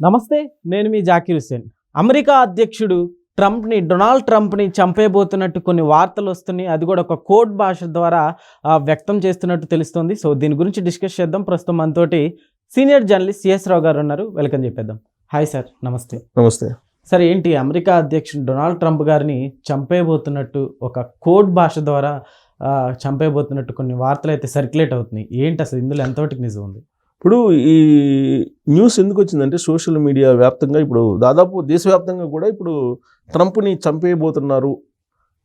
నమస్తే నేను మీ జాకిర్ హుస్సేన్. అమెరికా అధ్యక్షుడు ట్రంప్ని డొనాల్డ్ ట్రంప్ని చంపేయబోతున్నట్టు కొన్ని వార్తలు వస్తున్నాయి. అది కూడా ఒక కోడ్ భాష ద్వారా వ్యక్తం చేస్తున్నట్టు తెలుస్తుంది. సో దీని గురించి డిస్కస్ చేద్దాం. ప్రస్తుతం మనతోటి సీనియర్ జర్నలిస్ట్ సిఎస్ రావు గారు ఉన్నారు. వెల్కమ్ చెప్పేద్దాం. హాయ్ సార్ నమస్తే. నమస్తే. సార్ ఏంటి అమెరికా అధ్యక్షుడు డొనాల్డ్ ట్రంప్ గారిని చంపేయబోతున్నట్టు ఒక కోడ్ భాష ద్వారా చంపేయబోతున్నట్టు కొన్ని వార్తలు అయితే సర్క్యులేట్ అవుతున్నాయి. ఏంటి అసలు ఇందులో ఎంతవరకు నిజం ఉంది? ఇప్పుడు ఈ న్యూస్ ఎందుకు వచ్చిందంటే సోషల్ మీడియా వ్యాప్తంగా ఇప్పుడు దాదాపు దేశవ్యాప్తంగా కూడా ఇప్పుడు ట్రంప్ని చంపేయబోతున్నారు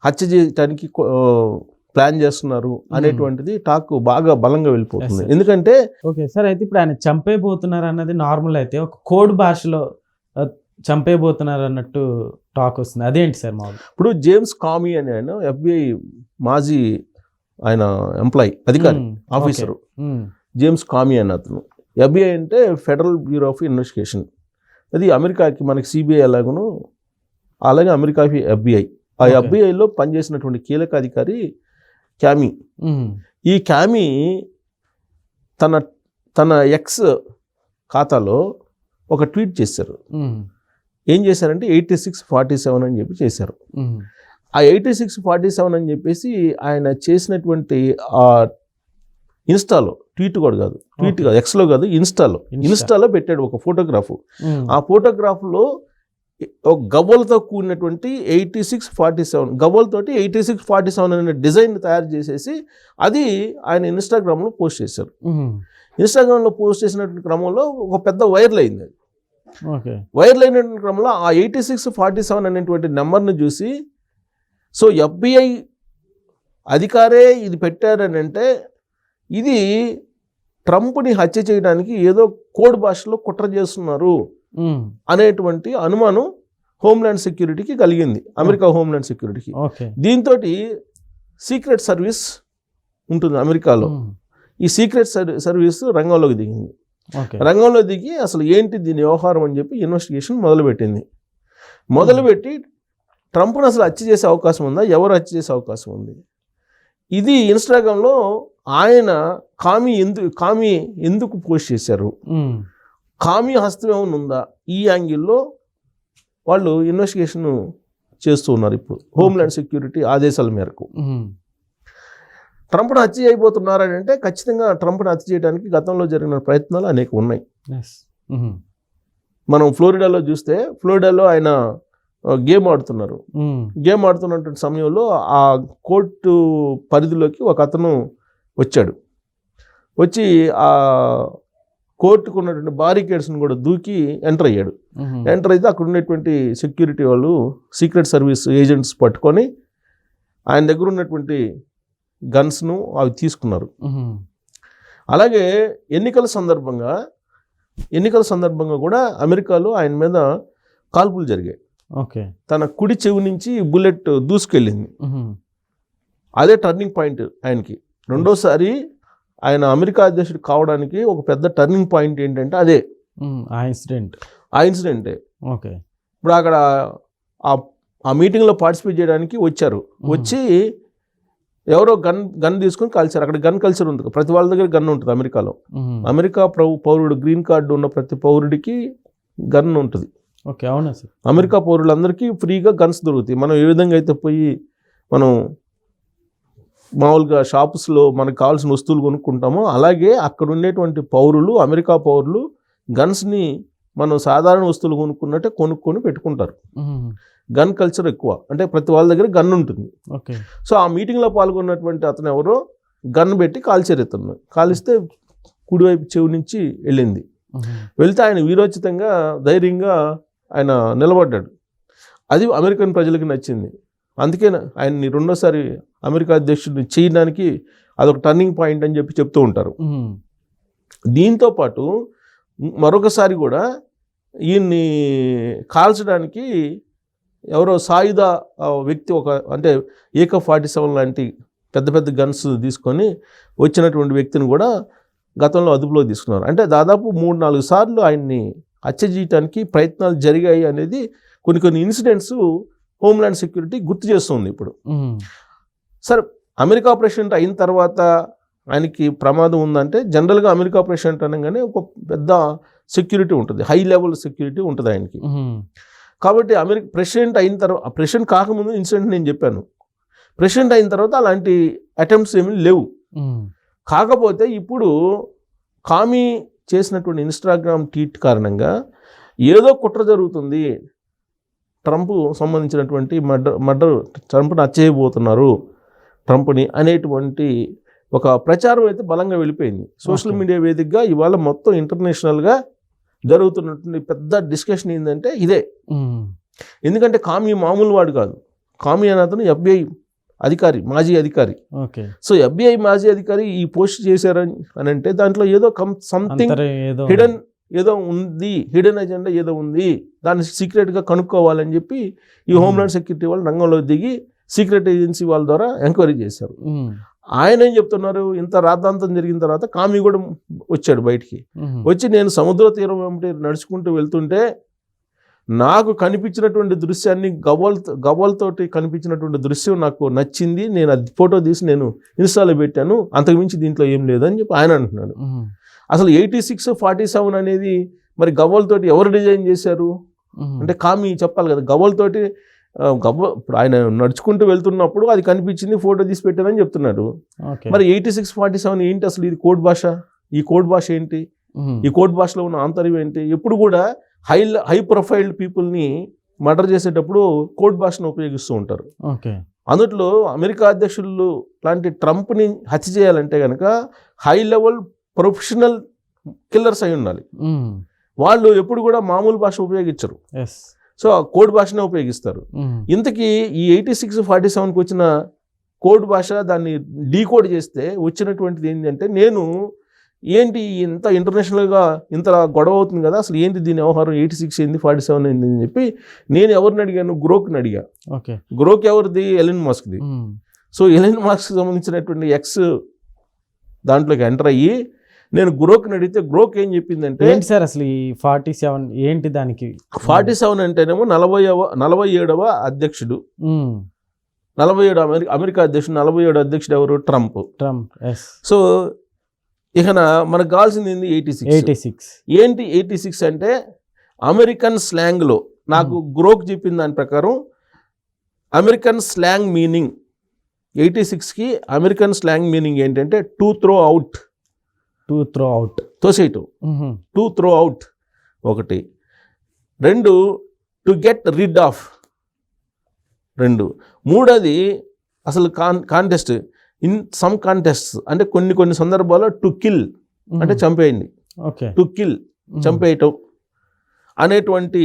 హత్య చేయడానికి కొ- ఆ, ప్లాన్ చేస్తున్నారు అనేటువంటిది టాక్ బాగా బలంగా వెళ్ళిపోతుంది. ఎందుకంటే ఓకే సార్ అయితే ఇప్పుడు ఆయన చంపేయబోతున్నారు అన్నది నార్మల్ అయితే ఒక కోడ్ భాషలో చంపేయబోతున్నారు అన్నట్టు టాక్ వస్తుంది అదేంటి సార్ మామూలు ఇప్పుడు జేమ్స్ కామీ అని ఆయన ఎఫ్బిఐ మాజీ ఆయన ఎంప్లాయీ అధికారి. ఆఫీసరు. జేమ్స్ కామీ అని అతను ఎఫ్బిఐ అంటే ఫెడరల్ బ్యూరో ఆఫ్ ఇన్వెస్టిగేషన్ అది అమెరికాకి మనకి సిబిఐ ఎలాగను అలాగే అమెరికాకి ఎఫ్బిఐ ఆ. ఎఫ్బిఐలో పనిచేసినటువంటి కీలక అధికారి క్యామీ. ఈ క్యామీ తన తన ఎక్స్ ఖాతాలో ఒక ట్వీట్ చేశారు. ఏం చేశారంటే ఎయిటీ సిక్స్ ఫార్టీ సెవెన్ అని చెప్పి చేశారు. ఆ ఎయిటీ సిక్స్ ఫార్టీ సెవెన్ అని చెప్పేసి ఆయన చేసినటువంటి ఆ ఇన్స్టాలో ట్వీట్ కూడా కాదు ట్వీట్. కాదు ఎక్స్లో కాదు ఇన్స్టాలో. ఇన్స్టాలో పెట్టాడు ఒక ఫోటోగ్రాఫ్. ఆ ఫోటోగ్రాఫ్లో ఒక గవ్వలతో కూడినటువంటి ఎయిటీ సిక్స్ ఫార్టీ సెవెన్ గవ్వలతోటి ఎయిటీ సిక్స్ ఫార్టీ సెవెన్ అనే డిజైన్ తయారు చేసేసి అది ఆయన ఇన్స్టాగ్రామ్లో పోస్ట్ చేశారు. ఇన్స్టాగ్రామ్లో పోస్ట్ చేసినటువంటి క్రమంలో ఒక పెద్ద వైరల్ అయింది అది ఓకే వైరల్ అయినటువంటి క్రమంలో ఆ ఎయిటీ సిక్స్ ఫార్టీ సెవెన్ అనేటువంటి నెంబర్ని చూసి సో ఎఫ్బిఐ అధికారే ఇది పెట్టారని అంటే ఇది ట్రంప్ని హత్య చేయడానికి ఏదో కోడ్ భాషలో కుట్ర చేస్తున్నారు. అనేటువంటి అనుమానం హోమ్ల్యాండ్ సెక్యూరిటీకి కలిగింది. అమెరికా హోమ్ల్యాండ్ సెక్యూరిటీకి. దీంతో సీక్రెట్ సర్వీస్ ఉంటుంది అమెరికాలో. ఈ సీక్రెట్ సర్- సర్వీస్ రంగంలోకి దిగింది. రంగంలో దిగి అసలు ఏంటి దీని వ్యవహారం అని చెప్పి ఇన్వెస్టిగేషన్ మొదలుపెట్టింది. మొదలుపెట్టి ట్రంప్ను అసలు హత్య చేసే అవకాశం ఉందా? ఎవరు హత్య చేసే అవకాశం ఉంది? ఇది ఇన్స్టాగ్రామ్లో ఆయన కామి ఎందుకు కామి ఎందుకు పోస్ట్ చేశారు. కామి హస్తం ఏమైనా ఉందా ఈ యాంగిల్లో వాళ్ళు ఇన్వెస్టిగేషన్ చేస్తూ ఉన్నారు ఇప్పుడు హోమ్ల్యాండ్ సెక్యూరిటీ ఆదేశాల మేరకు. ట్రంప్ను హత్య చేయబోతున్నారని అంటే ఖచ్చితంగా ట్రంప్ను హత్య చేయడానికి గతంలో జరిగిన ప్రయత్నాలు అనేక ఉన్నాయి. మనం ఫ్లోరిడాలో చూస్తే ఫ్లోరిడాలో ఆయన గేమ్ ఆడుతున్నారు. గేమ్ ఆడుతున్నటువంటి సమయంలో ఆ కోర్టు పరిధిలోకి ఒక అతను వచ్చాడు. వచ్చి ఆ కోర్టుకు ఉన్నటువంటి బారికేడ్స్ని కూడా దూకి ఎంటర్ అయ్యాడు. ఎంటర్ అయితే అక్కడ ఉన్నటువంటి సెక్యూరిటీ వాళ్ళు సీక్రెట్ సర్వీస్ ఏజెంట్స్ పట్టుకొని ఆయన దగ్గర ఉన్నటువంటి గన్స్ను అవి తీసుకున్నారు. అలాగే ఎన్నికల సందర్భంగా ఎన్నికల సందర్భంగా కూడా అమెరికాలో ఆయన మీద కాల్పులు జరిగాయి. ఓకే. తన కుడి చెవి నుంచి బుల్లెట్ దూసుకెళ్ళింది. అదే టర్నింగ్ పాయింట్ ఆయనకి. రెండోసారి ఆయన అమెరికా అధ్యక్షుడు కావడానికి ఒక పెద్ద టర్నింగ్ పాయింట్ ఏంటంటే అదే. ఆ ఇన్సిడెంట్ ఆ ఇన్సిడెంటే ఓకే. ఇప్పుడు అక్కడ ఆ ఆ మీటింగ్లో పార్టిసిపేట్ చేయడానికి వచ్చారు. వచ్చి ఎవరో గన్ గన్ తీసుకొని కాల్చారు అక్కడ గన్ కల్చర్ ఉంది. ప్రతి వాళ్ళ దగ్గర గన్ ఉంటుంది అమెరికాలో. అమెరికా ప్రౌ- పౌరుడు గ్రీన్ కార్డు ఉన్న ప్రతి పౌరుడికి గన్ ఉంటుంది. ఓకే అవునా సార్? అమెరికా పౌరులందరికీ ఫ్రీగా గన్స్ దొరుకుతాయి. మనం ఏ విధంగా అయితే పోయి మనం మామూలుగా షాప్స్లో మనకు కావాల్సిన వస్తువులు కొనుక్కుంటామో అలాగే అక్కడ ఉండేటువంటి పౌరులు అమెరికా పౌరులు గన్స్ని మనం సాధారణ వస్తువులు కొనుక్కున్నట్టే కొనుక్కొని పెట్టుకుంటారు. గన్ కల్చర్ ఎక్కువ. అంటే ప్రతి వాళ్ళ దగ్గర గన్ ఉంటుంది. ఓకే. సో ఆ మీటింగ్లో పాల్గొన్నటువంటి అతను ఎవరో గన్ పెట్టి కాల్చారు ఇతను కాలిస్తే కుడివైపు చెవి నుంచి వెళ్ళింది. వెళ్తే ఆయన వీరోచితంగా ధైర్యంగా ఆయన నిలబడ్డాడు. అది అమెరికన్ ప్రజలకు నచ్చింది. అందుకే ఆయన్ని రెండోసారి అమెరికా అధ్యక్షుడిని చేయడానికి అదొక టర్నింగ్ పాయింట్ అని చెప్పి చెప్తూ ఉంటారు. దీంతో పాటు మరొకసారి కూడా ఈయన్ని కాల్చడానికి ఎవరో సాయుధ వ్యక్తి ఒక అంటే ఏక ఫార్టీ సెవెన్ లాంటి పెద్ద పెద్ద గన్స్ తీసుకొని వచ్చినటువంటి వ్యక్తిని కూడా గతంలో అదుపులో తీసుకున్నారు అంటే దాదాపు మూడు నాలుగు సార్లు ఆయన్ని హత్య చేయడానికి ప్రయత్నాలు జరిగాయి అనేది కొన్ని కొన్ని ఇన్సిడెంట్స్ హోమ్ల్యాండ్ సెక్యూరిటీ గుర్తు చేస్తుంది ఇప్పుడు. సరే అమెరికా ప్రెసిడెంట్ అయిన తర్వాత ఆయనకి ప్రమాదం ఉందంటే జనరల్గా అమెరికా ప్రెసిడెంట్ అనగానే ఒక పెద్ద సెక్యూరిటీ ఉంటుంది హై లెవెల్ సెక్యూరిటీ ఉంటుంది ఆయనకి. కాబట్టి అమెరికా ప్రెసిడెంట్ అయిన తర్వాత ప్రెసిడెంట్ కాకముందు ఇన్సిడెంట్ నేను చెప్పాను ప్రెసిడెంట్ అయిన తర్వాత అలాంటి అటెంప్ట్స్ ఏమీ లేవు. కాకపోతే ఇప్పుడు కామీ చేసినటువంటి ఇన్స్టాగ్రామ్ ట్వీట్ కారణంగా ఏదో కుట్ర జరుగుతుంది ట్రంప్ సంబంధించినటువంటి మర్డర్ మర్డర్ ట్రంప్ని అచ్చేయబోతున్నారు ట్రంప్ని అనేటువంటి ఒక ప్రచారం అయితే బలంగా వెళ్ళిపోయింది. సోషల్. మీడియా వేదికగా ఇవాళ మొత్తం ఇంటర్నేషనల్గా జరుగుతున్నటువంటి పెద్ద డిస్కషన్ ఏంటంటే ఇదే. ఎందుకంటే కామీ మామూలు వాడు కాదు. కామీ అనే అతను ఎఫ్బిఐ అధికారి మాజీ అధికారి. ఓకే. సో ఎఫ్బిఐ మాజీ అధికారి ఈ పోస్ట్ చేశారని అని అంటే దాంట్లో ఏదో కం సంథింగ్ హిడెన్ ఏదో ఉంది హిడెన్ ఎజెండా ఏదో ఉంది దాన్ని సీక్రెట్గా కనుక్కోవాలని చెప్పి ఈ Hmm. హోమ్లాండ్ సెక్యూరిటీ వాళ్ళు రంగంలో దిగి సీక్రెట్ ఏజెన్సీ వాళ్ళ ద్వారా ఎంక్వైరీ చేశారు మ్మ్. ఆయన ఏం చెప్తున్నారు ఇంత రాద్ధాంతం జరిగిన తర్వాత కామీ కూడా వచ్చాడు బయటికి మ్మ్. వచ్చి నేను సముద్ర తీరం వెంబడి నడుచుకుంటూ వెళ్తుంటే నాకు కనిపించినటువంటి దృశ్యాన్ని గవ్వల్ గవ్వలతోటి కనిపించినటువంటి దృశ్యం నాకు నచ్చింది నేను అది ఫోటో తీసి నేను ఇన్స్టాలో పెట్టాను అంతకుమించి దీంట్లో ఏం లేదని చెప్పి ఆయన అంటున్నాడు. అసలు ఎయిటీ సిక్స్ ఫార్టీ సెవెన్ అనేది మరి గవ్వలతోటి ఎవరు డిజైన్ చేశారు. అంటే కామి చెప్పాలి కదా గవ్వలతోటి గవ్వ ఇప్పుడు ఆయన నడుచుకుంటూ వెళ్తున్నప్పుడు అది కనిపించింది ఫోటో తీసి పెట్టానని చెప్తున్నాడు. ఓకే. మరి ఎయిటీ సిక్స్ ఫార్టీ సెవెన్ ఏంటి అసలు ఇది కోడ్ భాష? ఈ కోడ్ భాష ఏంటి. ఈ కోడ్ భాషలో ఉన్న ఆంతర్యం ఏంటి? ఎప్పుడు కూడా హై హై ప్రొఫైల్డ్ పీపుల్ని మర్డర్ చేసేటప్పుడు కోడ్ భాషను ఉపయోగిస్తూ ఉంటారు. ఓకే. అందుట్లో అమెరికా అధ్యక్షులు లాంటి ట్రంప్ని హత్య చేయాలంటే కనుక హై లెవెల్ ప్రొఫెషనల్ కిల్లర్స్ అయి ఉండాలి. వాళ్ళు ఎప్పుడు కూడా మామూలు భాష ఉపయోగించరు. సో ఆ కోడ్ భాషనే ఉపయోగిస్తారు. ఇంతకీ ఈ ఎయిటీ సిక్స్ ఫార్టీ సెవెన్కి వచ్చిన కోడ్ భాష దాన్ని డీకోడ్ చేస్తే వచ్చినటువంటిది ఏంటంటే నేను ఏంటి ఇంత ఇంటర్నేషనల్గా ఇంత గొడవ అవుతుంది కదా అసలు ఏంటి దీని వ్యవహారం ఎయిటీ సిక్స్ ఏంది ఫార్టీ సెవెన్ ఏంది అని చెప్పి నేను ఎవరిని అడిగాను? గ్రోక్ని అడిగా. ఓకే. గ్రోక్ ఎవరిది? ఎలిన్ మాస్క్ది. సో ఎలిన్ మాస్క్ సంబంధించినటువంటి ఎక్స్ దాంట్లోకి ఎంటర్ అయ్యి నేను గ్రోక్ని అడిగితే గ్రోక్ ఏం చెప్పిందంటే ఏంటి సార్ అసలు ఈ ఫార్టీ సెవెన్ ఏంటి దానికి? ఫార్టీ సెవెన్ అంటేనేమో నలభైవ నలభై ఏడవ అధ్యక్షుడు. నలభై ఏడు అమెరికా అమెరికా అధ్యక్షుడు నలభై ఏడు అధ్యక్షుడు ఎవరు? ట్రంప్ ట్రంప్ సో ఇక మనకు కావాల్సింది ఏంది? ఎయిటీ సిక్స్ ఎయిటీ సిక్స్ ఏంటి ఎయిటీ సిక్స్ అంటే అమెరికన్ స్లాంగ్లో నాకు గ్రోక్ చెప్పిన దాని ప్రకారం అమెరికన్ స్లాంగ్ మీనింగ్ ఎయిటీ సిక్స్కి అమెరికన్ స్లాంగ్ మీనింగ్ ఏంటంటే to throw out to throw out తోసేయటం. To throw out ఒకటి. రెండు టు గెట్ రిడ్ ఆఫ్ రెండు. మూడోది అసలు con contest in some contest అంటే కొన్ని కొన్ని సందర్భాల్లో టు కిల్ అంటే చంపేయండి. ఓకే టు కిల్ చంపేయటం. అనేటువంటి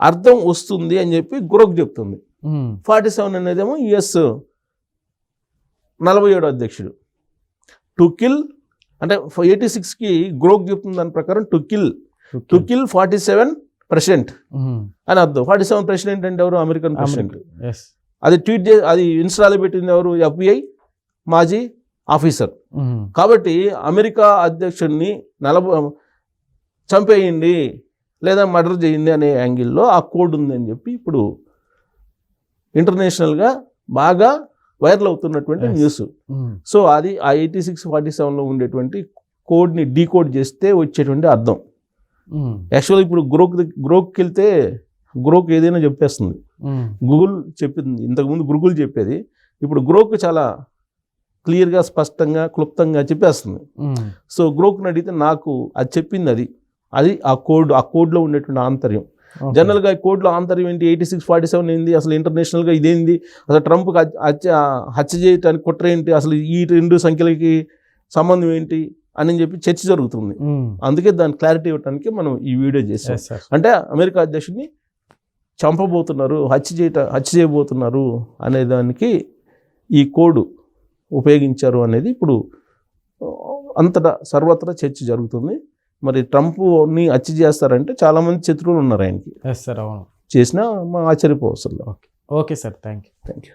అర్థం వస్తుంది అని చెప్పి గ్రోక్ చెప్తుంది. ఫార్టీ సెవెన్ అనేదేమో యుఎస్ నలభై ఏడు అధ్యక్షుడు. టు కిల్ అంటే ఎయిటీ సిక్స్కి గ్రోక్ చెప్తుంది దాని ప్రకారం to kill to kill forty seven president అని అర్థం. ఫార్టీ సెవెన్ ప్రెసిడెంట్ అంటే ఎవరు? అమెరికన్ ప్రెసిడెంట్ అది ట్వీట్ చే అది ఇన్స్టాలో పెట్టింది ఎవరు? ఎఫ్బిఐ మాజీ ఆఫీసర్ కాబట్టి అమెరికా అధ్యక్షుడిని నలభై చంపేయండి లేదా మర్డర్ చేయండి అనే యాంగిల్లో ఆ కోడ్ ఉందని చెప్పి ఇప్పుడు ఇంటర్నేషనల్గా బాగా వైరల్ అవుతున్నటువంటి. న్యూస్. సో అది ఆ ఎయిటీ సిక్స్ ఫార్టీ సెవెన్లో ఉండేటువంటి కోడ్ని డీకోడ్ చేస్తే వచ్చేటువంటి అర్థం. యాక్చువల్గా ఇప్పుడు గ్రోక్ గ్రోక్కి వెళ్తే గ్రోక్ ఏదైనా చెప్పేస్తుంది. గూగుల్ చెప్పింది ఇంతకుముందు గూగుల్ చెప్పేది ఇప్పుడు గ్రోక్ చాలా క్లియర్గా స్పష్టంగా క్లుప్తంగా చెప్పేస్తుంది. సో గ్రోక్ని అడిగితే నాకు అది చెప్పింది అది. అది ఆ కోడ్ ఆ కోడ్లో ఉండేటువంటి ఆంతర్యం. జనరల్గా కోడ్లో ఆంతర్యం ఏంటి? ఎయిటీ సిక్స్ ఫార్టీ సెవెన్ ఏంది? అసలు ఇంటర్నేషనల్గా ఇదేంది? అసలు ట్రంప్కి హత్య హత్య చేయటానికి కుట్ర ఏంటి? అసలు ఈ రెండు సంఖ్యలకి సంబంధం ఏంటి? అని చెప్పి చర్చ జరుగుతుంది. అందుకే దాని క్లారిటీ ఇవ్వడానికి మనం ఈ వీడియో చేసాం అంటే అమెరికా అధ్యక్షుడిని చంపబోతున్నారు హత్య చేయట హత్య చేయబోతున్నారు అనే దానికి ఈ కోడ్ ఉపయోగించారు అనేది ఇప్పుడు అంతటా సర్వత్రా చర్చ జరుగుతుంది. మరి ట్రంప్ని హత్య చేస్తారంటే చాలామంది శత్రువులు ఉన్నారు ఆయనకి. ఎస్ సార్ అవును. చేసినా మా ఆశ్చర్యపోవసరం okay sir thank you thank you